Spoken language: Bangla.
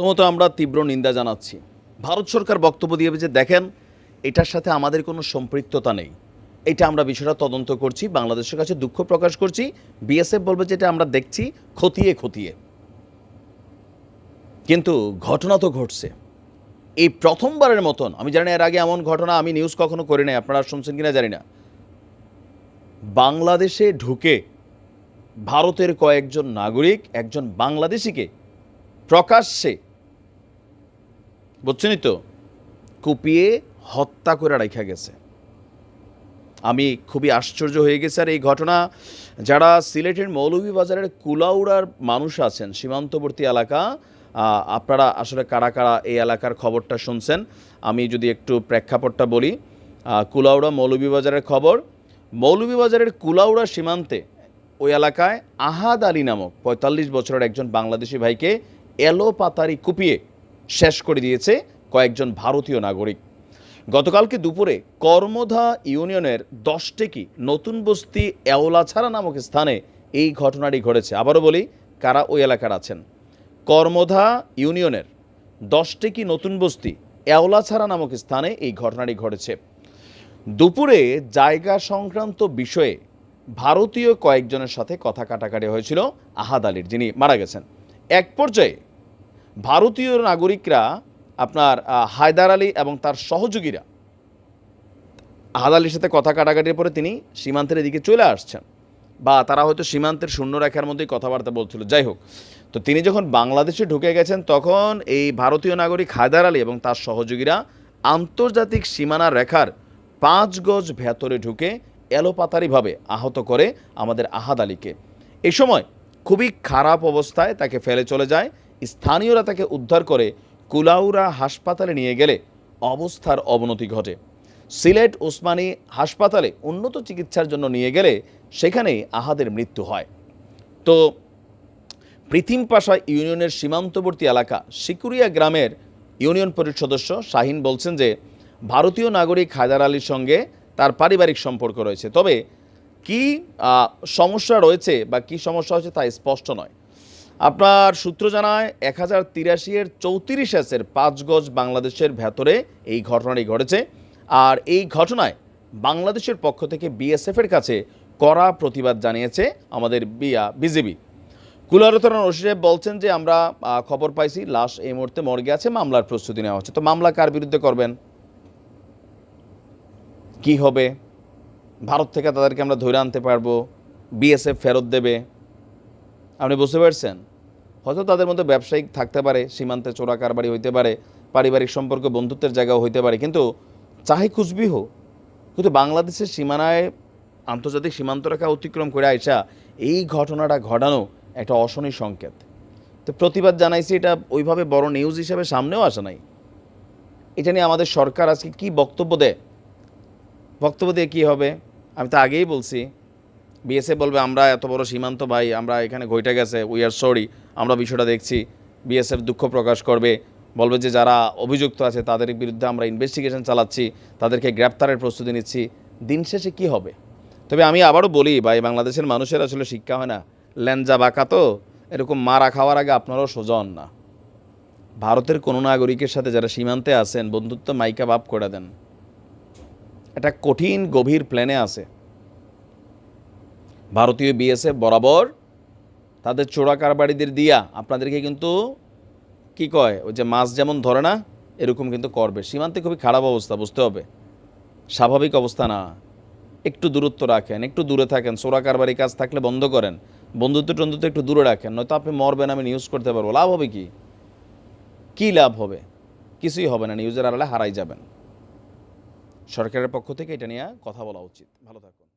প্রথমত আমরা তীব্র নিন্দা জানাচ্ছি। ভারত সরকার বক্তব্য দিয়ে যে, দেখেন, এটার সাথে আমাদের কোনো সম্পৃক্ততা নেই। এটা আমরা বিষয়টা তদন্ত করছি, বাংলাদেশের কাছে দুঃখ প্রকাশ করছি। বিএসএফ বলবে যে, এটা আমরা দেখছি খতিয়ে খতিয়ে। কিন্তু ঘটনা তো ঘটছে। এই প্রথমবারের মতন, আমি জানি এর আগে এমন ঘটনা আমি নিউজ কখনো করি নাই, আপনারা শুনছেন কিনা জানি না। বাংলাদেশে ঢুকে ভারতের কয়েকজন নাগরিক, একজন বাংলাদেশিকে প্রকাশ্যে বুঝছেনই তো? কুপিয়ে হত্যা করে রাখা গেছে। আমি খুবই আশ্চর্য হয়ে গেছে আর এই ঘটনা, যারা সিলেটের মৌলভীবাজারের কুলাউড়ার মানুষ আছেন, সীমান্তবর্তী এলাকা আপনারা আসলে কারা কারা এই এলাকার খবরটা শুনছেন, আমি যদি একটু প্রেক্ষাপটটা বলি কুলাউড়া মৌলভীবাজারের খবর, মৌলভীবাজারের কুলাউড়া সীমান্তে ওই এলাকায় আহাদ আলী নামক পঁয়তাল্লিশ বছরের একজন বাংলাদেশি ভাইকে এলো পাতারি কুপিয়ে শেষ করে দিয়েছে কয়েকজন ভারতীয় নাগরিক। গতকালকে দুপুরে কর্মধা ইউনিয়নের দশটেকি নতুন বস্তি এওলাছাড়া নামক স্থানে এই ঘটনাটি ঘটেছে। আবারও বলি, কারা ওই এলাকার আছেন? কর্মধা ইউনিয়নের দশটেকি নতুন বস্তি এওলাছাড়া নামক স্থানে এই ঘটনাটি ঘটেছে। দুপুরে জায়গা সংক্রান্ত বিষয়ে ভারতীয় কয়েকজনের সাথে কথা কাটাকাটি হয়েছিল আহাদ আলীর, যিনি মারা গেছেন। এক পর্যায়ে ভারতীয় নাগরিকরা আপনার হায়দার আলী এবং তার সহযোগীরা আহাদ আলীর সাথে কথা কাটাকাটির পরে তিনি সীমান্তের এদিকে চলে আসছেন বা তারা হয়তো সীমান্তের শূন্য রেখার মধ্যেই কথাবার্তা বলছিল। যাই হোক, তো তিনি যখন বাংলাদেশে ঢুকে গেছেন তখন এই ভারতীয় নাগরিক হায়দার আলী এবং তার সহযোগীরা আন্তর্জাতিক সীমানা রেখার পাঁচ গজ ভেতরে ঢুকে এলোপাতারিভাবে আহত করে আমাদের আহাদ আলীকে। এই সময় খুবই খারাপ অবস্থায় তাকে ফেলে চলে যায় স্থানীয়রা তাকে উদ্ধার করে কুলাউরা হাসপাতালে নিয়ে গেলে অবস্থার অবনতি ঘটে। সিলেট ওসমানী হাসপাতালে উন্নত চিকিৎসার জন্য নিয়ে গেলে সেখানেই আহাদের মৃত্যু হয়। তো পৃথিম পাশা ইউনিয়নের সীমান্তবর্তী এলাকা সিকুরিয়া গ্রামের ইউনিয়ন পরিষদ সদস্য শাহিন বলছেন যে, ভারতীয় নাগরিক হায়দার আলীর সঙ্গে তার পারিবারিক সম্পর্ক রয়েছে। তবে কি সমস্যা রয়েছে বা কি সমস্যা হয়েছে তা স্পষ্ট নয়। আপনার সূত্র জানায় এক হাজার তিরাশি এর চৌত্রিশ এসের পাঁচ গজ বাংলাদেশের ভেতরে এই ঘটনাটি ঘটেছে। আর এই ঘটনায় বাংলাদেশের পক্ষ থেকে বিএসএফের কাছে কড়া প্রতিবাদ জানিয়েছে আমাদের বিয়া বিজেপি কুলারতরণ ওসিফ বলছেন যে, আমরা খবর পাইছি, লাশ এই মুহূর্তে মর্গে আছে, মামলার প্রস্তুতি নেওয়া হচ্ছে। তো মামলা কার বিরুদ্ধে করবেন? কি হবে? ভারত থেকে তাদেরকে আমরা ধরে আনতে পারব? বিএসএফ ফেরত দেবে? আপনি বুঝতে পারছেন? হয়তো তাদের মধ্যে ব্যবসায়িক থাকতে পারে, সীমান্তে চোরা কারবারি হইতে পারে, পারিবারিক সম্পর্ক, বন্ধুত্বের জায়গাও হইতে পারে, কিন্তু চাহে কুচবিহ কিন্তু বাংলাদেশের সীমানায় আন্তর্জাতিক সীমান্ত রেখা অতিক্রম করে আইসা এই ঘটনাটা ঘটানো একটা অশনি সংকেত। তো প্রতিবাদ জানাইছি, এটা ওইভাবে বড় নিউজ হিসেবে সামনেও আসে নাই। এটা নিয়ে আমাদের সরকার আজকে কি বক্তব্য দেয়? বক্তব্য দিয়ে কী হবে? আমি তো আগেই বলছি বিএসএফ বলবে, আমরা এত বড় সীমান্ত ভাই, আমরা এখানে ঘইটা গেছে উই আর সরি আমরা বিষয়টা দেখছি। বিএসএফ দুঃখ প্রকাশ করবে, বলবে যে যারা অভিযুক্ত আছে তাদের বিরুদ্ধে আমরা ইনভেস্টিগেশন চালাচ্ছি, তাদেরকে গ্রেপ্তারের প্রস্তুতি নিচ্ছি। দিন শেষে কী হবে? তবে আমি আবারও বলি, ভাই, বাংলাদেশের মানুষের আসলে শিক্ষা হয় না। ল্যাঞ্জা বাঁকা তো, এরকম মারা খাওয়ার আগে আপনারাও সোজন না। ভারতের কোনো নাগরিকের সাথে যারা সীমান্তে আছেন, বন্ধুত্ব মাইকা বাপ করে দেন। একটা কঠিন, গভীর প্ল্যানে আছে। ভারতীয় বিএসএফ বরাবর তাদের চোরা কারবারিদের দিয়া আপনাদেরকে কিন্তু কি কয়, ওই যে মাছ যেমন ধরে না, এরকম কিন্তু করবে। সীমান্তে খুবই খারাপ অবস্থা, বুঝতে হবে। স্বাভাবিক অবস্থা না। একটু দূরত্ব রাখেন, একটু দূরে থাকেন, চোরা কারবারি কাজ থাকলে বন্ধ করেন। বন্ধুত্ব টন্ধুত্ব একটু দূরে রাখেন, নয়তো আপনি মরবেন, আমি নিউজ করতে পারব। লাভ হবে কি? কি লাভ হবে? কিছুই হবে না নিউজের আড়ালে হারাই যাবেন। সরকারের পক্ষ থেকে এটা নিয়ে কথা বলা উচিত। ভালো থাকুন।